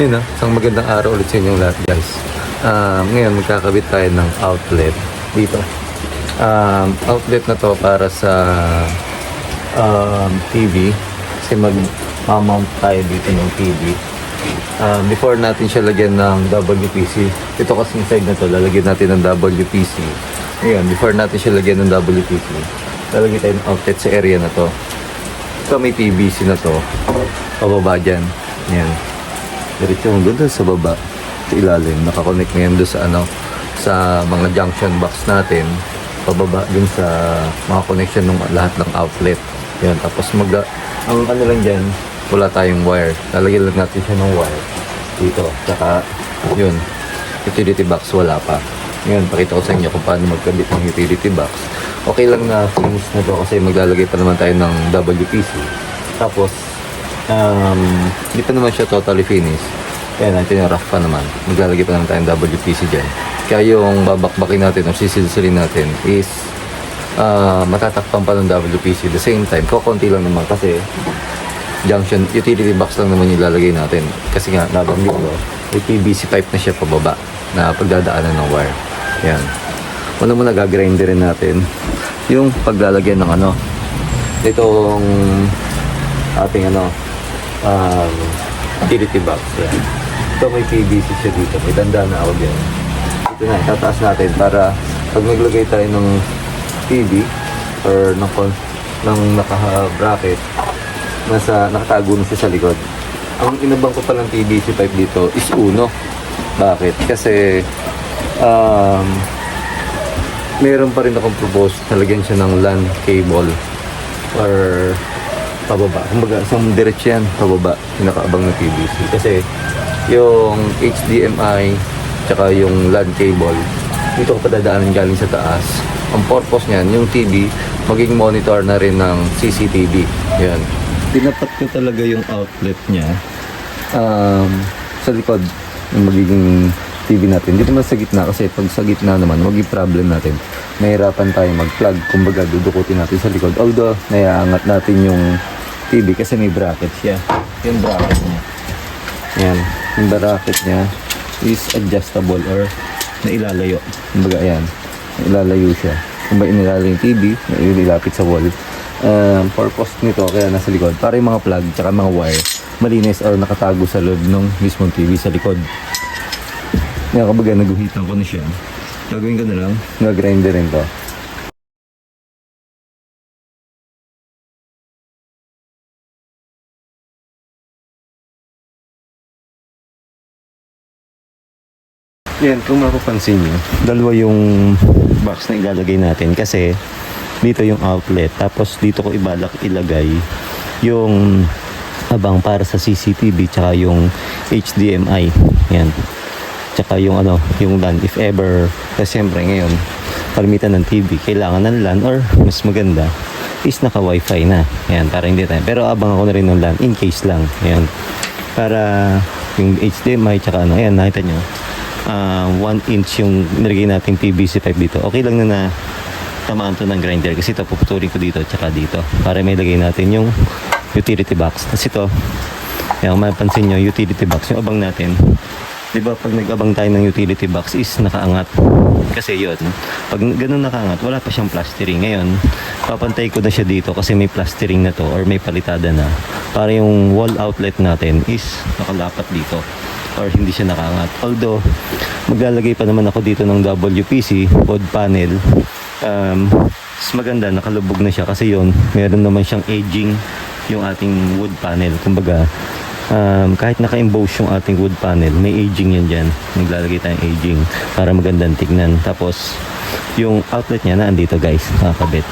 Yun na, isang magandang araw ulit sa inyong lahat guys. Um, ngayon magkakabit tayo ng outlet dito. Um, outlet na to para sa um, TV kasi mag mount tayo dito ng TV. Um, before natin siya lagyan ng WPC, ito kasing side na to, lalagyan natin ng WPC. Ngayon, before natin siya lagyan ng WPC, lalagyan tayo ng outlet sa area na to. Ito may PVC na to. Pababa dyan. Yan. Diretso hanggang doon sa baba. Sa ilalim. Nakakonect na yan doon sa ano sa mga junction box natin. Pababa dun sa mga connection ng lahat ng outlet. Yan. Tapos mag ang ano lang dyan, wala tayong wire. Lalagyan lang natin siya ng wire. Dito. Saka yun. Utility box wala pa. Ngayon, pakita ko sa inyo kung paano magkabit ng utility box. Okay lang na finish na to kasi maglalagay pa naman tayo ng WPC. Tapos, um, hindi pa naman siya totally finished. Kaya natin yung rough pa naman. Maglalagay pa naman tayo ng WPC dyan. Kaya yung babakbakin natin o sisilsilin natin is uh, matatakpan pa ng WPC. The same time, kukunti lang naman kasi junction, utility box lang naman yung ilalagay natin. Kasi nga, nabanggit ko, may PVC pipe na siya pababa na pagdadaanan ng wire. Yan. Una muna gagrinderin natin yung paglalagyan ng ano, itong ating ano, um, utility box. Yan. Ito may PVC siya dito. May tanda na ako dyan. Ito na, tataas natin para pag naglagay tayo ng TV or ng, ng naka-bracket, nasa, nakatago na siya sa likod. Ang inabang ko palang PVC pipe dito is uno. Bakit? Kasi um, meron pa rin akong propose talagyan siya ng LAN cable or pababa. Kumbaga, isang diretso yan, pababa, pinakaabang ng PVC. Kasi yung HDMI tsaka yung LAN cable, dito ko padadaanan galing sa taas. Ang purpose niyan, yung TV, maging monitor na rin ng CCTV. Yan. Tinapat ko talaga yung outlet niya um, sa likod yung magiging TV natin. Dito naman sa gitna kasi pag sa gitna naman, magiging problem natin. Nahirapan tayo mag-plug. Kumbaga, dudukutin natin sa likod. Although, naiangat natin yung TV kasi may bracket siya. Yung bracket niya. Yan. Yung bracket niya is adjustable or nailalayo. Kumbaga, ayan. Nailalayo siya. Kumbaga, inilalayo yung TV, nailapit sa wall. Um, purpose nito, kaya nasa likod, para yung mga plug, tsaka mga wire, malinis or nakatago sa loob ng mismong TV sa likod. Kaya kapag naguhitan ko na siya, gagawin ko na lang, gagrinder rin to. Yan, kung mapapansin nyo, dalawa yung box na ilalagay natin kasi dito yung outlet. Tapos dito ko ibalak ilagay yung abang para sa CCTV tsaka yung HDMI yan. Tsaka yung ano yung LAN if ever kasi siyempre ngayon kalimitan ng TV kailangan ng LAN or mas maganda is naka wifi na. Yan para hindi tayo. Pero abang ako na rin ng LAN in case lang. Yan. Para yung HDMI tsaka ano. Ayan nakita nyo 1 inch yung nilagay nating PVC pipe dito. Okay lang na na tamaan to ng grinder kasi ito puputulin ko dito tsaka dito para may lagay natin yung utility box. Kasi ito yan kung mapansin nyo utility box. Yung abang natin di ba pag nag-abang tayo ng utility box is nakaangat. Kasi yun pag ganun nakaangat wala pa siyang plastering. Ngayon papantay ko na siya dito kasi may plastering na to or may palitada na. Para yung wall outlet natin is nakalapat dito or hindi siya nakaangat although maglalagay pa naman ako dito ng WPC wood panel. Um, mas maganda nakalubog na siya kasi yon meron naman siyang aging yung ating wood panel. Kumbaga um, kahit naka-emboss yung ating wood panel may aging yan dyan. Naglalagay tayong aging para magandang tignan. Tapos yung outlet niya na andito guys nakakabit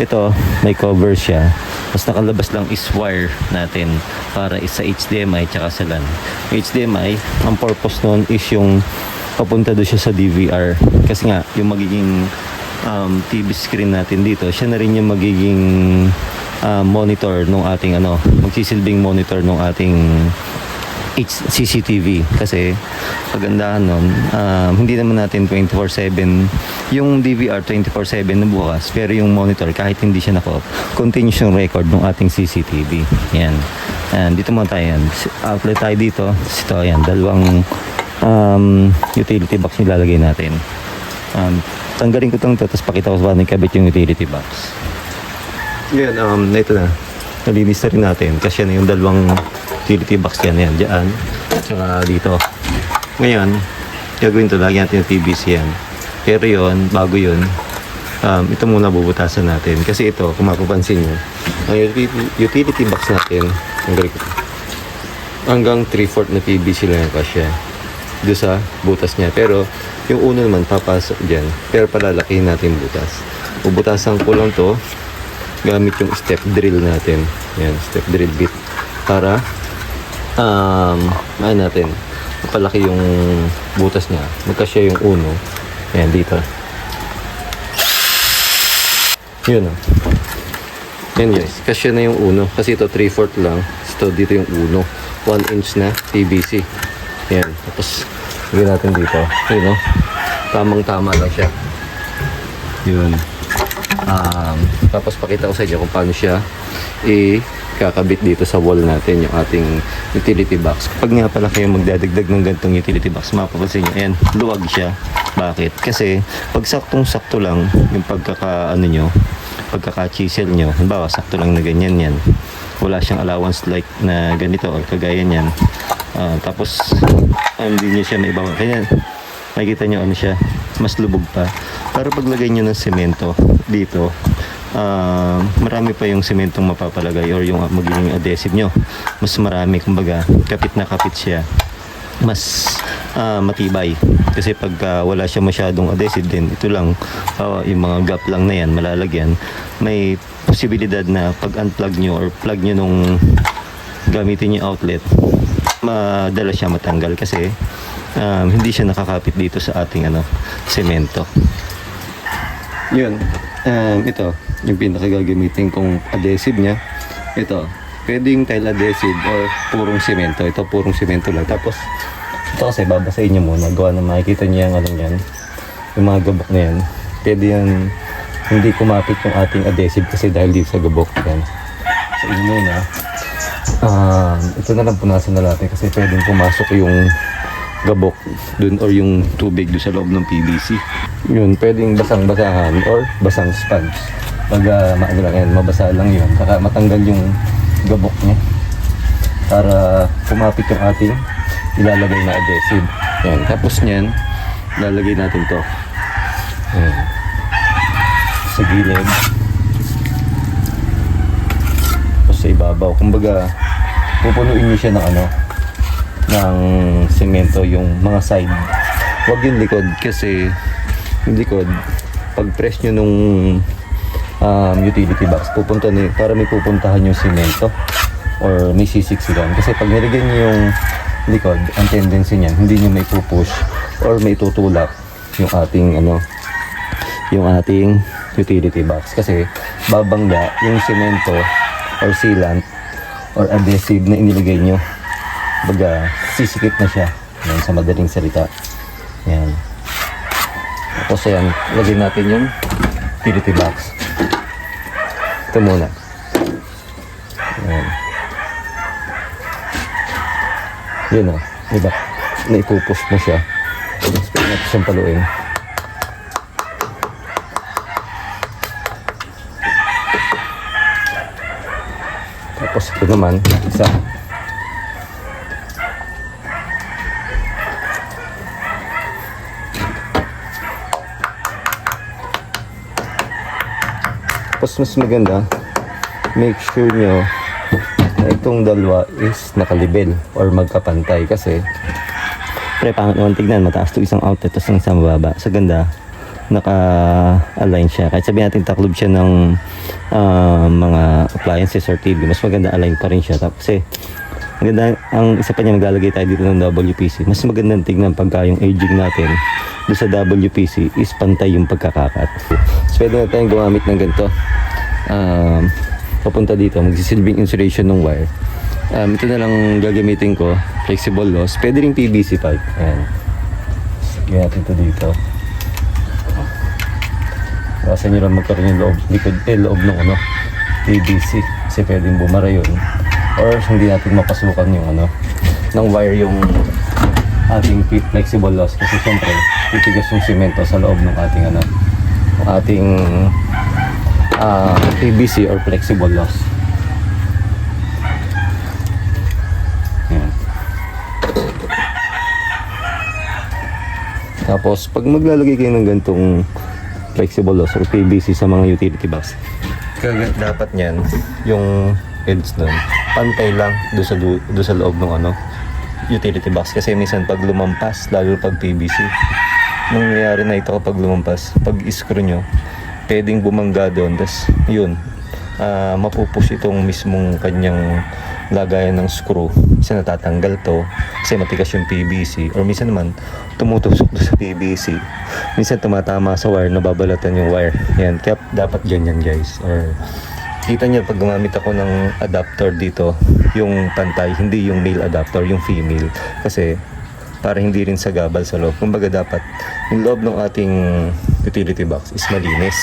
ito may cover siya. Tapos nakalabas lang is wire natin para is sa HDMI tsaka sa LAN. HDMI ang purpose nun is yung papunta doon siya sa DVR kasi nga yung magiging um, TV screen natin dito siya na rin yung magiging uh, monitor nung ating ano magsisilbing monitor nung ating CCTV kasi pagandahan nun um, hindi naman natin 24/7 yung DVR 24/7 na bukas pero yung monitor kahit hindi siya naka continuous yung record ng ating CCTV yan Ayan, dito muna tayo yan. Outlet tayo dito. Ito, ayan, dalawang um, utility box yung lalagay natin. Um, tanggalin ko itong to, tapos pakita ko sa paano ikabit yung utility box. Yan, um, ito na. Nalinis na rin natin. Kasi yan yung dalawang utility box yan. Yan, dyan. Tsaka dito. Ngayon, gagawin to lagi natin yung PVC yan. Pero yun, bago yun, um, ito muna bubutasan natin. Kasi ito, kung mapapansin nyo, ang utility, box natin, ang galing ko. Hanggang 3-4 na PVC lang yung kasya. Doon sa butas niya. Pero, yung uno naman, papasok dyan. Pero palalakihin natin butas. Bubutasan ko lang to gamit yung step drill natin. Yan, step drill bit. Para, um, ano natin, mapalaki yung butas niya. Magkasya yung uno. Yan, dito. Yun o. Yan guys, kasya na yung uno. Kasi ito 3-4 lang. Ito dito yung uno. 1 inch na PVC. Yan. Tapos, lagyan natin dito. Yun o. Tamang-tama lang siya. Yun. Um, tapos pakita ko sa inyo kung paano siya i-kakabit dito sa wall natin yung ating utility box. Kapag nga pala kayo magdadagdag ng ganitong utility box, mapapansin nyo, ayan, luwag siya. Bakit? Kasi pag saktong-sakto lang yung pagkaka, ano nyo, pagkaka-chisel nyo, halimbawa, sakto lang na ganyan yan. Wala siyang allowance like na ganito or kagaya niyan. Ah, tapos, ah, hindi niya siya maibawa. Kaya, makikita nyo ano siya, mas lubog pa. Pero paglagay nyo ng semento dito, ah, marami pa yung sementong mapapalagay or yung magiging adhesive nyo. Mas marami, kumbaga, kapit na kapit siya. Mas ah, matibay. Kasi pag ah, wala siya masyadong adhesive din ito lang ah, yung mga gap lang na yan malalagyan. May posibilidad na pag unplug nyo or plug nyo nung gamitin yung outlet madala siya matanggal kasi um, hindi siya nakakapit dito sa ating ano semento. Yun. Um, ito yung pinakagagamitin kong adhesive niya. Ito pwedeng tile adhesive or purong semento ito purong semento lang. Tapos ito kasi babasahin nyo muna. Gawa na makikita nyo yung ano yan yung mga gabok na yan. Pwede yan hindi kumapit yung ating adhesive kasi dahil dito sa gabok yan. So yun muna. Um, ito na lang punasan na natin kasi pwedeng pumasok yung gabok dun or yung tubig dun sa loob ng PVC. Yun, pwedeng basang-basahan or basang sponge. Pag uh, maano lang yan, mabasa lang yun. Saka matanggal yung gabok niya. Para kumapit yung ating ilalagay na adhesive. Yan. Tapos niyan, lalagay natin to. Yan. Sa gilid. Tapos sa ibabaw. Kumbaga, pupunuin niyo siya ng ano, ng semento yung mga side. Huwag yung likod kasi yung likod, pag press nyo nung um, utility box, pupunta ni, para may pupuntahan yung semento or may sisiksikan. Kasi pag nilagyan nyo yung likod, ang tendency niyan, hindi nyo may pupush or may tutulak yung ating ano, yung ating utility box. Kasi babangga yung semento or sealant or adhesive na inilagay nyo. Baga, sisikip na siya. Yan, sa madaling salita. Yan. Tapos yan, lagay natin yung utility box. Ito muna. Yan. Yan o. Diba? Naipupus mo siya. Pwede natin siyang paluin. Tapos ito naman, isa. Mas maganda, make sure nyo na itong dalawa is nakalibel or magkapantay kasi pre pangit naman tignan mataas to isang outlet tapos isang mababa. Sa ganda naka-align siya. Kahit sabihin natin taklob siya ng ah, mga appliances or TV mas maganda align pa rin siya. Tapos eh ang ganda, ang isa pa niya maglalagay tayo dito ng WPC mas magandang tignan pagka yung aging natin doon sa WPC is pantay yung pagkakakat. So pwede na tayong gumamit ng ganito. Um, papunta dito magsisilbing insulation ng wire. Um, ito na lang gagamitin ko flexible loss. Pwede rin PVC pipe. Ayan. Lagyan natin ito dito. Basta nyo lang magkaroon yung loob, likod, eh, loob ng ano, PVC. Kasi pwedeng bumara yun. Or hindi natin mapasukan yung ano ng wire yung ating flexible loss kasi syempre titigas yung simento sa loob ng ating ano ng ating ah, PVC or flexible loss. Yan. Tapos, pag maglalagay kayo ng gantong flexible loss or PVC sa mga utility box, kaga- dapat niyan, yung edge nun, pantay lang do sa, do, sa loob ng ano, utility box. Kasi minsan pag lumampas, lalo pag PVC, nangyayari na ito kapag lumampas, pag screw nyo, pwedeng bumangga doon, tas yun, ah mapupush itong mismong kanyang lagayan ng screw. Minsan natatanggal to kasi matigas yung PVC or minsan naman tumutusok sa PVC. Minsan tumatama sa wire, nababalatan yung wire. Yan, kaya dapat ganyan guys. Or kita niyo pag gumamit ako ng adapter dito, yung pantay, hindi yung male adapter, yung female. Kasi para hindi rin sagabal sa loob. Kumbaga dapat yung loob ng ating utility box is malinis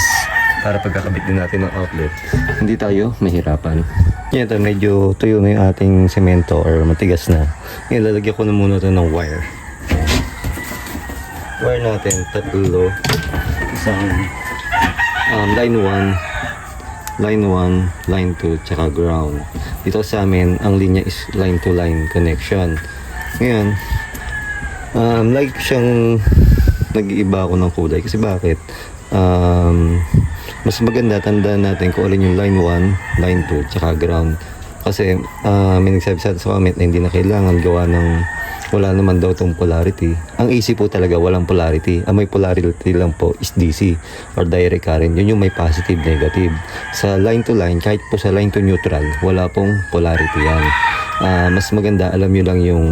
para pagkakabit din natin ng outlet, hindi tayo mahirapan. Yan ito, medyo tuyo na yung ating semento or matigas na. Ngayon, ko na muna ito ng wire. Wire natin, tatlo. Isang um, line 1, line 1, line 2, tsaka ground. Dito sa amin, ang linya is line to line connection. Ngayon, um, like siyang nag-iiba ako ng kulay. Kasi bakit? Um, mas maganda tandaan natin kung alin yung line 1, line 2, tsaka ground. Kasi uh, may nagsabi sa sa comment na hindi na kailangan gawa ng wala naman daw tong polarity. Ang AC po talaga walang polarity. Ang may polarity lang po is DC or direct current. Yun yung may positive, negative. Sa line to line, kahit po sa line to neutral, wala pong polarity yan. Ah, mas maganda, alam nyo lang yung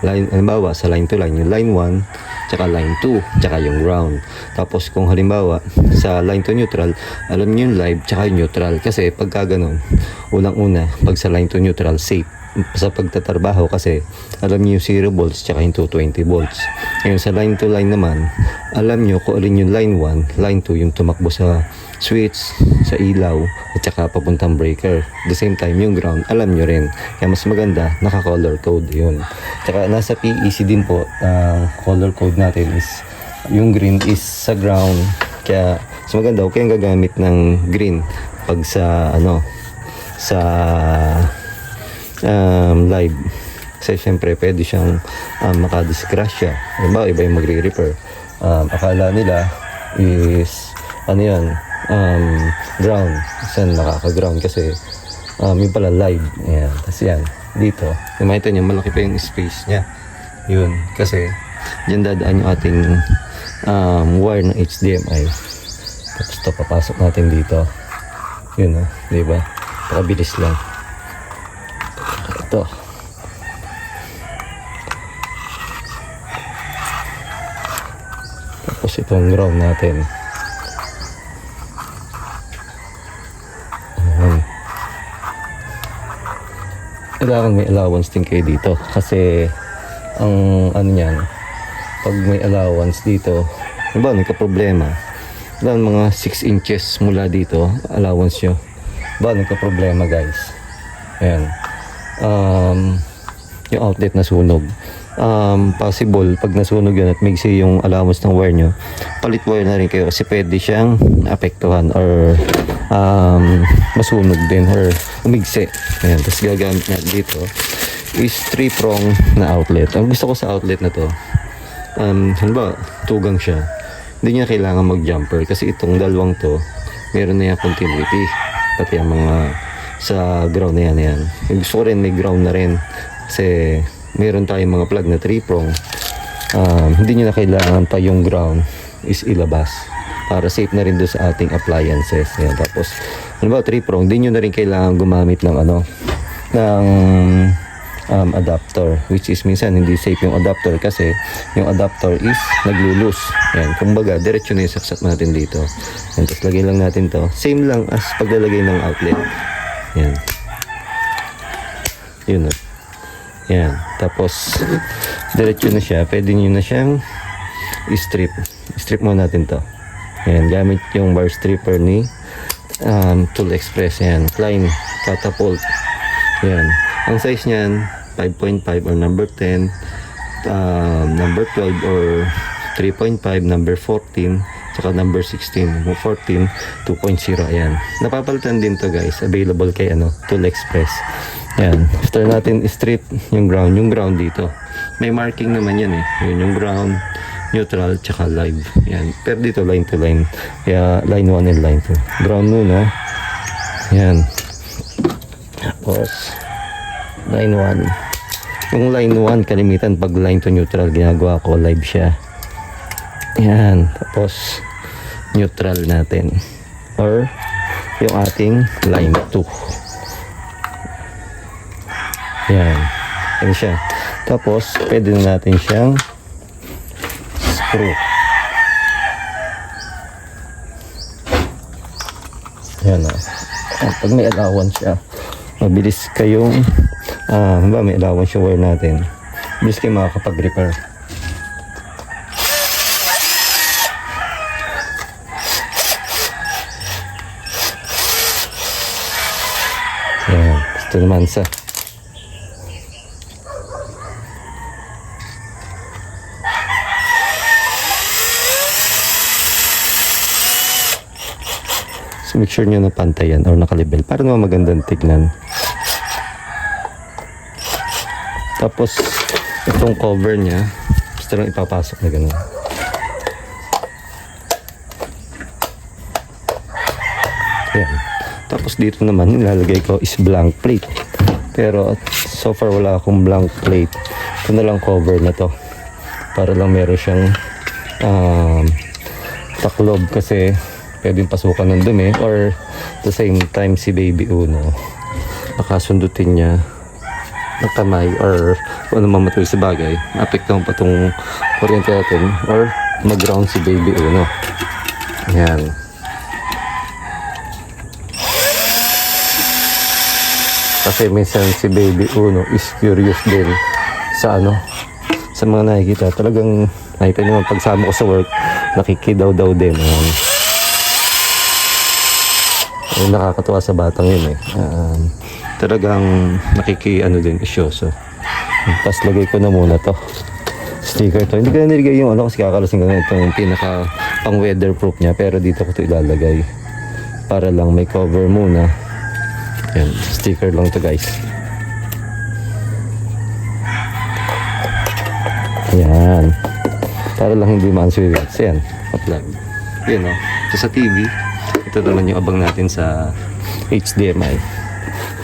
line, halimbawa sa line to line, yung line 1, tsaka line 2, tsaka yung ground. Tapos kung halimbawa sa line to neutral, alam niyo yung live tsaka yung neutral. Kasi pagka ganun, unang-una, pag sa line to neutral, safe sa pagtatrabaho kasi alam niyo yung 0 volts tsaka yung 220 volts. Ngayon sa line to line naman, alam niyo kung alin yung line 1, line 2 yung tumakbo sa switch, sa ilaw, at saka papuntang breaker. At the same time, yung ground, alam nyo rin. Kaya mas maganda, naka-color code yun. Tsaka nasa PEC din po, ang color code natin is, yung green is sa ground. Kaya mas maganda, okay ang gagamit ng green pag sa, ano, sa um, live. Kasi syempre, pwede siyang um, makadisgrasya. Diba, iba yung magre-repair. Um, akala nila is, ano yan, um, ground. Saan nakaka-ground kasi um, yung pala live. Ayan. Tapos yan, dito. Yung makita niyo, malaki pa yung space niya. Yun. Kasi, dyan dadaan yung ating um, wire ng HDMI. Tapos ito, papasok natin dito. Yun o, di ba? Pakabilis lang. Ito. Tapos itong ground natin. Kailangan may allowance din kayo dito. Kasi, ang ano niyan, pag may allowance dito, diba, nagka-problema. Kailangan mga 6 inches mula dito, allowance nyo. Ba, nagka-problema guys. Ayan. Um, yung outlet na sunog. Um, possible, pag nasunog yun at migsi yung allowance ng wire nyo, palit wire na rin kayo kasi pwede siyang apektuhan or um, masunog din or umigsi. Ayan, tapos gagamit na dito is 3 prong na outlet. Ang gusto ko sa outlet na to, um, halimbawa, tugang siya. Hindi niya kailangan mag-jumper kasi itong dalawang to, meron na yung continuity. Pati ang mga sa ground na yan, yan. Gusto ko rin may ground na rin kasi meron tayong mga plug na 3 prong. Um, hindi niya na kailangan pa yung ground is ilabas para safe na rin doon sa ating appliances. Ayan. Tapos, ano ba, 3 prong, hindi nyo na rin kailangan gumamit ng ano, ng um, adapter which is minsan hindi safe yung adapter kasi yung adapter is naglulus yan kumbaga diretso na yung saksat natin dito. Yan tapos lagay lang natin to. Same lang as paglalagay ng outlet. Yan yun o yan tapos diretso na siya. Pwede nyo na siyang strip strip mo natin to yan gamit yung bar stripper ni um, Tool Express yan Klein Catapult yan Ang size niyan, 5.5 or number 10, um, number 12 or 3.5, number 14, saka number 16, Yung 14, 2.0, ayan. Napapalitan din to guys, available kay ano, Tool Express. Ayan, after natin strip yung ground, yung ground dito. May marking naman yan eh, yun yung ground, neutral, tsaka live. Yan. Pero dito line to line. Kaya line 1 and line 2. Ground muna. Yan. Tapos line 1. Yung line 1 kalimitan pag line to neutral ginagawa ko live siya. Yan. Tapos neutral natin. Or yung ating line 2. Yan. Yan siya. Tapos pwede na natin siyang screw. Yan o. Ah, pag may allowance siya, mabilis kayong, ah, ba may allowance yung wire natin. Mabilis kayo makakapag-repair. Yan. Ito naman sa So make sure nyo na pantay yan or nakalibel para naman magandang tignan. Tapos itong cover niya, gusto lang ipapasok na gano'n. Yan. Tapos dito naman nilalagay ko is blank plate. Pero so far wala akong blank plate. Ito na lang cover na to. Para lang meron siyang um, taklob kasi pwedeng pasukan ng dumi or the same time si baby uno nakasundutin niya ng kamay or kung ano mamatay sa bagay apektuhan pa tong kuryente natin or mag-ground si baby uno. Yan kasi minsan si baby uno is curious din sa ano sa mga nakikita. Talagang nakita niyo pagsama ko sa work nakikidaw daw din. Ayan. Ay, nakakatuwa sa batang yun eh. Um, talagang nakiki ano din isyoso. Tapos lagay ko na muna to. Sticker to. Hindi ko na nilagay yung ano kasi kakalasin ko na itong pinaka pang weatherproof niya. Pero dito ko to ilalagay. Para lang may cover muna. Yan. Sticker lang to guys. Yan. Para lang hindi man-swivel. So yan. Apply. Yan o. So sa TV, ito naman yung abang natin sa HDMI.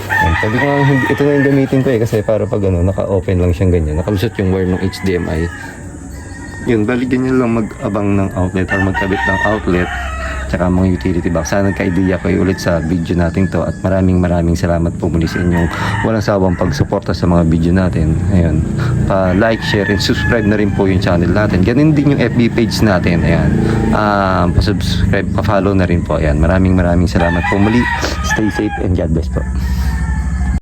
Yan. Sabi ko nga, hindi- ito na yung gamitin ko eh kasi para pag ano, naka-open lang siyang ganyan. Nakalusot yung wire ng HDMI. Yun, bali ganyan lang mag-abang ng outlet or magkabit ng outlet tsaka mga utility box. Sana nagka-idea kayo ulit sa video natin to at maraming maraming salamat po muli sa inyong walang sawang pagsuporta sa mga video natin. Ayun, pa-like, share, and subscribe na rin po yung channel natin. Ganun din yung FB page natin. Ayan, um, pa-subscribe, pa-follow na rin po. Ayan, maraming maraming salamat po muli. Stay safe and God bless po.